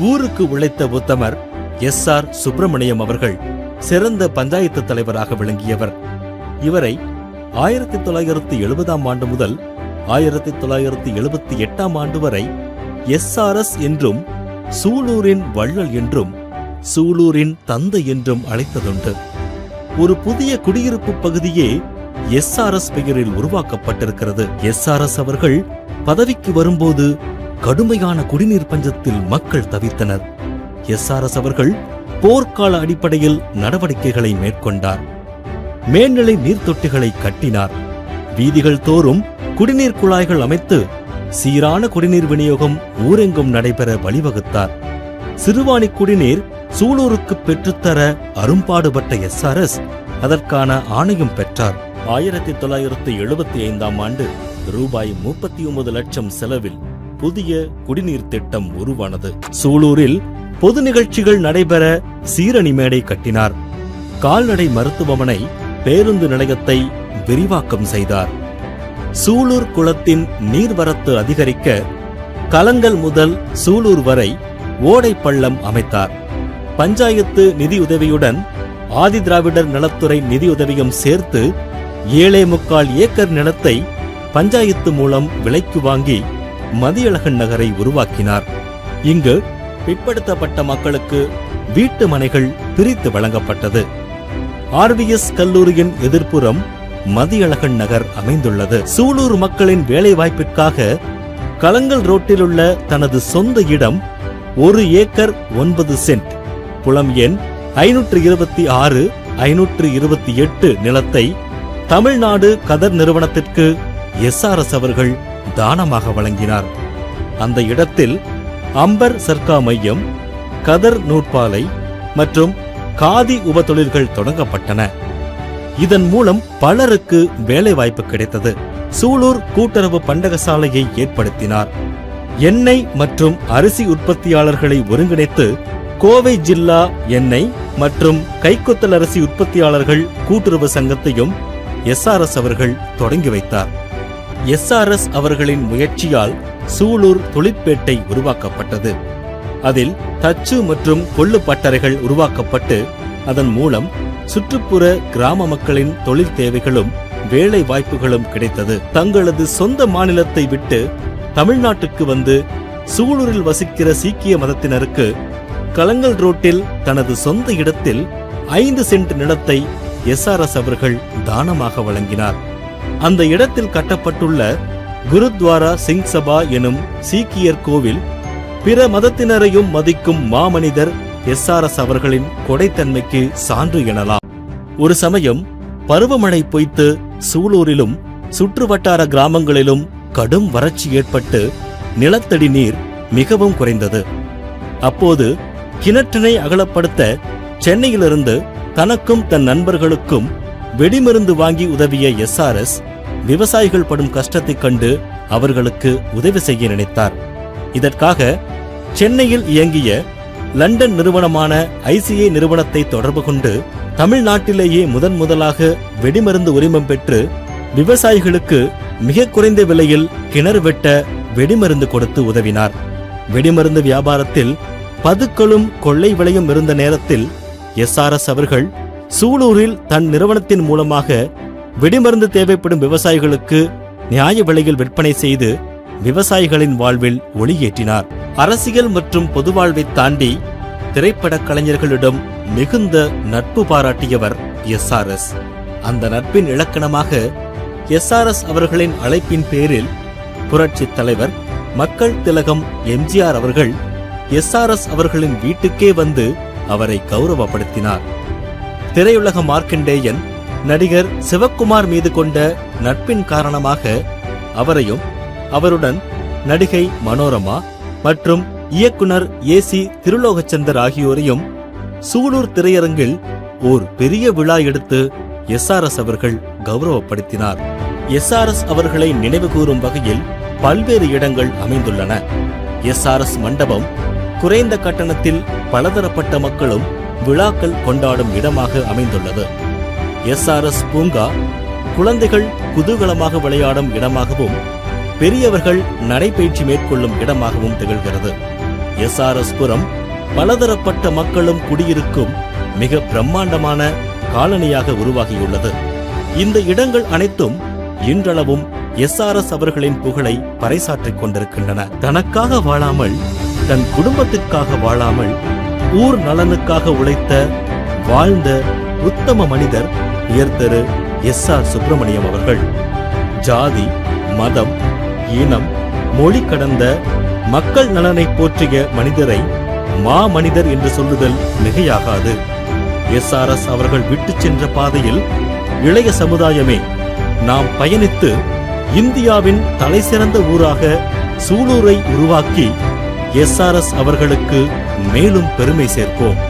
ஊருக்கு உழைத்த உத்தமர் S R Subramaniam அவர்கள் சிறந்த பஞ்சாயத்து தலைவராக விளங்கியவர். இவரை ஆயிரத்தி தொள்ளாயிரத்தி எழுபதாம் ஆண்டு முதல் ஆயிரத்தி தொள்ளாயிரத்தி எழுபத்தி எட்டாம் ஆண்டு வரை எஸ்ஆர்எஸ் என்றும் சூலூரின் வள்ளல் என்றும் சூலூரின் தந்தை என்றும் அழைத்ததுண்டு. ஒரு புதிய குடியிருப்பு பகுதியே எஸ்ஆர்எஸ் பெயரில் உருவாக்கப்பட்டிருக்கிறது. எஸ்ஆர்எஸ் அவர்கள் பதவிக்கு வரும்போது கடுமையான குடிநீர் பஞ்சத்தில் மக்கள் தவித்தனர். எஸ்ஆர்எஸ் அவர்கள் போர்க்கால அடிப்படையில் நடவடிக்கைகளை மேற்கொண்டார். மேல்நிலை நீர்த்தொட்டிகளை கட்டினார். வீதிகள் தோறும் குடிநீர் குழாய்கள் அமைத்து சீரான குடிநீர் விநியோகம் ஊரெங்கும் நடைபெற வழிவகுத்தார். சிறுவாணி குடிநீர் சூலூருக்கு பெற்றுத்தர அரும்பாடுபட்ட எஸ்ஆர்எஸ் அதற்கான ஆணையம் பெற்றார். ஆயிரத்தி தொள்ளாயிரத்தி எழுபத்தி ஐந்தாம் ஆண்டு ரூபாய் முப்பத்தி ஒன்பது லட்சம் செலவில் புதிய குடிநீர் திட்டம் உருவானது. சூலூரில் பொது நிகழ்ச்சிகள் நடைபெற சீரணி மேடை கட்டினார். கால்நடை மருத்துவமனை பேருந்து நிலையத்தை விரிவாக்கம் செய்தார். சூலூர் குளத்தின் நீர்வரத்து அதிகரிக்க கலங்கல் முதல் சூலூர் வரை ஓடை பள்ளம் அமைத்தார். பஞ்சாயத்து நிதியுதவியுடன் ஆதிதிராவிடர் நலத்துறை நிதியுதவியும் சேர்த்து ஏழே முக்கால் ஏக்கர் நிலத்தை பஞ்சாயத்து மூலம் விலைக்கு வாங்கி மதியழகன் நகரை உருவாக்கினார். இங்கு பிற்படுத்தப்பட்ட மக்களுக்கு வீட்டு மனைகள் பிரித்து வழங்கப்பட்டது. ஆர்விஎஸ் கல்லூரியின் எதிர்ப்புறம் மதியழகன் நகர் அமைந்துள்ளது. சூலூர் மக்களின் வேலைவாய்ப்பிற்காக கலங்கல் ரோட்டில் உள்ள தனது சொந்த இடம் ஒரு ஏக்கர் ஒன்பது சென்ட். புலம் எண் ஐநூற்று இருபத்தி ஆறு ஐநூற்று இருபத்தி எட்டு நிலத்தை தமிழ்நாடு கதர் நிறுவனத்திற்கு எஸ்ஆர்எஸ் அவர்கள் தானமாக வழங்கினார். அந்த இடத்தில் அம்பர் சர்க்கா மையம் கதர் நூற்பாலை மற்றும் காதி உப தொழில்கள் தொடங்கப்பட்டன. இதன் மூலம் பலருக்கு வேலைவாய்ப்பு கிடைத்தது. சூலூர் கூட்டுறவு பண்டகசாலையை ஏற்படுத்தினார். எண்ணெய் மற்றும் அரிசி உற்பத்தியாளர்களை ஒருங்கிணைத்து கோவை ஜில்லா எண்ணெய் மற்றும் கைக்குத்தல் அரிசி உற்பத்தியாளர்கள் கூட்டுறவு சங்கத்தையும் எஸ்ஆர்எஸ் அவர்கள் தொடங்கி வைத்தார். எஸ்ஆர்எஸ் அவர்களின் முயற்சியால் சூலூர் தொழிற்பேட்டை உருவாக்கப்பட்டது. அதில் தச்சு மற்றும் கொள்ளு பட்டறைகள் உருவாக்கப்பட்டு அதன் மூலம் சுற்றுப்புற கிராம மக்களின் தொழில் தேவைகளும் வேலை வாய்ப்புகளும் கிடைத்தது. தங்களது சொந்த மாநிலத்தை விட்டு தமிழ்நாட்டுக்கு வந்து சூலூரில் வசிக்கிற சீக்கிய மதத்தினருக்கு கலங்கல் ரோட்டில் தனது சொந்த இடத்தில் ஐந்து சென்ட் நிலத்தை எஸ்ஆர்எஸ் அவர்கள் தானமாக வழங்கினார். அந்த இடத்தில் கட்டப்பட்டுள்ள குருத்வாரா சிங் சபா எனும் சீக்கியர் கோவில் பிற மதத்தினரையும் மதிக்கும் மாமனிதர் எஸ்ஆர்எஸ் அவர்களின் கொடைத்தன்மைக்கு சான்று எனலாம். ஒரு சமயம் பருவமழை பொய்த்து சூலூரிலும் சுற்றுவட்டார கிராமங்களிலும் கடும் வறட்சி ஏற்பட்டு நிலத்தடி நீர் மிகவும் குறைந்தது. அப்போது கிணற்றினை அகலப்படுத்த சென்னையிலிருந்து தனக்கும் தன் நண்பர்களுக்கும் வெடிமருந்து வாங்கி உதவிய எஸ்ஆர்எஸ் விவசாயிகள் படும் கஷ்டத்தைக் கண்டு அவர்களுக்கு உதவி செய்ய நினைத்தார். இதற்காக சென்னையில் இயங்கிய லண்டன் நிறுவனமான ஐசிஐ நிறுவனத்தை தொடர்பு கொண்டு தமிழ்நாட்டிலேயே முதன் முதலாக வெடிமருந்து உரிமம் பெற்று விவசாயிகளுக்கு மிக குறைந்த விலையில் கிணறு வெட்ட வெடிமருந்து கொடுத்து உதவினார். வெடிமருந்து வியாபாரத்தில் பதுக்களும் கொள்ளை விலையும் இருந்த நேரத்தில் எஸ்ஆர்எஸ் அவர்கள் சூலூரில் தன் நிறுவனத்தின் மூலமாக வெடிமருந்து தேவைப்படும் விவசாயிகளுக்கு நியாய விலையில் விற்பனை செய்து விவசாயிகளின் வாழ்வில் ஒளியேற்றினார். அரசியல் மற்றும் பொது வாழ்வை தாண்டி திரைப்பட கலைஞர்களிடம் மிகுந்த நட்பு பாராட்டியவர் எஸ்ஆர்எஸ் அந்த நட்பின் இலக்கணமாக எஸ்ஆர்எஸ் அவர்களின் அழைப்பின் பேரில் புரட்சி தலைவர் மக்கள் திலகம் எம்ஜிஆர் அவர்கள் எஸ்ஆர்எஸ் அவர்களின் வீட்டுக்கே வந்து அவரை கௌரவப்படுத்தினார். திரையுலக மார்க்கண்டேயன் நடிகர் சிவக்குமார் மீது கொண்ட நட்பின் காரணமாக அவரையும் அவருடன் நடிகை மனோரமா மற்றும் இயக்குனர் ஏ சி திருலோகச்சந்தர் ஆகியோரையும் சூலூர் திரையரங்கில் ஓர் பெரிய விழா எடுத்து எஸ்ஆர்எஸ் அவர்கள் கௌரவப்படுத்தினார். எஸ்ஆர்எஸ் அவர்களை நினைவுகூரும் வகையில் பல்வேறு இடங்கள் அமைந்துள்ளன. எஸ்ஆர்எஸ் மண்டபம் குறைந்த கட்டணத்தில் பலதரப்பட்ட மக்களும் விழாக்கள் கொண்டாடும் இடமாக அமைந்துள்ளது. எஸ்ஆர்எஸ் பூங்கா குழந்தைகள் குதூகலமாக விளையாடும் இடமாகவும் பெரியவர்கள் நடைபயிற்சி மேற்கொள்ளும் இடமாகவும் திகழ்கிறது. எஸ்ஆர்எஸ் புரம் பலதரப்பட்ட மக்களும் குடியிருக்கும் மிக பிரம்மாண்டமான காலனியாக உருவாகியுள்ளது. இந்த இடங்கள் அனைத்தும் இன்றளவும் எஸ்ஆர்எஸ் அவர்களின் புகழை பறைசாற்றிக் கொண்டிருக்கின்றன. தனக்காக வாழாமல் தன் குடும்பத்திற்காக வாழாமல் ஊர் நலனுக்காக உழைத்த வாழ்ந்த உத்தம மனிதர் உயர்திரு எஸ் ஆர் சுப்பிரமணியம் அவர்கள். ஜாதி மதம் இனம் மொழி கடந்த மக்கள் நலனை போற்றிய மனிதரை மா மனிதர் என்று சொல்லுதல் மிகையாகாது. எஸ்ஆர்எஸ் அவர்கள் விட்டு சென்ற பாதையில் இளைய சமுதாயமே நாம் பயணித்து இந்தியாவின் தலைசிறந்த ஊராக சூலூரை உருவாக்கி எஸ்ஆர்எஸ் அவர்களுக்கு மேலும் பெருமை சேர்ப்போம்.